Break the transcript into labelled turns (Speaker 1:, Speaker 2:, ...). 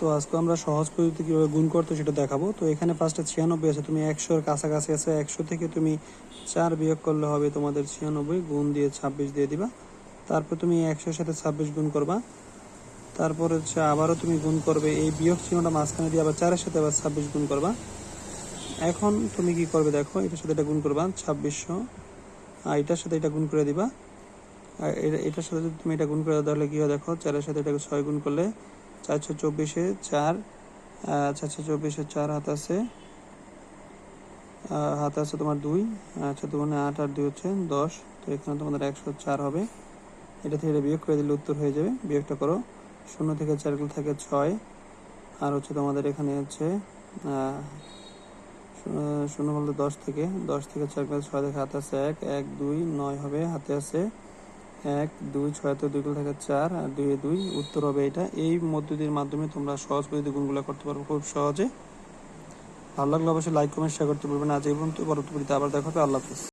Speaker 1: তো আজকে আমরা সহজ পদ্ধতি কীভাবে গুণ করতে সেটা দেখাবো। তো এখানে ফার্স্টে ছিয়ানব্বই আছে, তুমি একশোর কাছাকাছি আছে, একশো থেকে তুমি চার বিয়োগ করলে হবে তোমাদের ছিয়ানব্বই গুণ দিয়ে ছাব্বিশ দিয়ে দিবা। তারপর তুমি একশোর সাথে ছাব্বিশ গুণ করবা। তারপর হচ্ছে আবারও তুমি গুণ করবে, এই বিয়োগ চিহ্নটা মাঝখানে দিয়ে আবার চারের সাথে আবার ছাব্বিশ গুণ করবা। এখন তুমি কি করবে দেখো, এটার সাথে এটা গুণ করবা, ছাব্বিশশো। আর এটার সাথে এটা গুণ করে দিবা। আর এটার সাথে যদি তুমি এটা গুণ করে দাও, তাহলে কি হয় দেখো, চারের সাথে এটাকে ছয় গুণ করলে চারশো চব্বিশে চার চারশো চব্বিশে চার হাত আছে। হাত আছে তোমার দুই আচ্ছা দুগুণে আট আর দুই হচ্ছে দশ। তো এখানে তোমাদের একশো চার হবে। এটা থেকে এটা বিয়োগ করে দিলে উত্তর হয়ে যাবে। বিয়োগটা করো। শূন্য থেকে চারগুলো থাকে ছয়। আর হচ্ছে তোমাদের এখানে হচ্ছে শূন্য বলতে দশ থেকে। দশ থেকে চারগুলো ছয় থেকে হাতে আছে এক এক, দুই, নয় হবে। হাতে আছে এক, দুই, ছয় তো দুই গুলো থাকে চার, আর দুই দুই, উত্তর হবে এটা। এই পদ্ধতির মাধ্যমে তোমরা সহজ পদ্ধতি গুণগুলো করতে পারবে খুব সহজে। ভালো লাগলে অবশ্যই লাইক কমেন্ট শেয়ার করতে পারবেন আজ এই পর্যন্ত, পরবর্তী আবার দেখা হবে। আল্লাহ হাফিজ।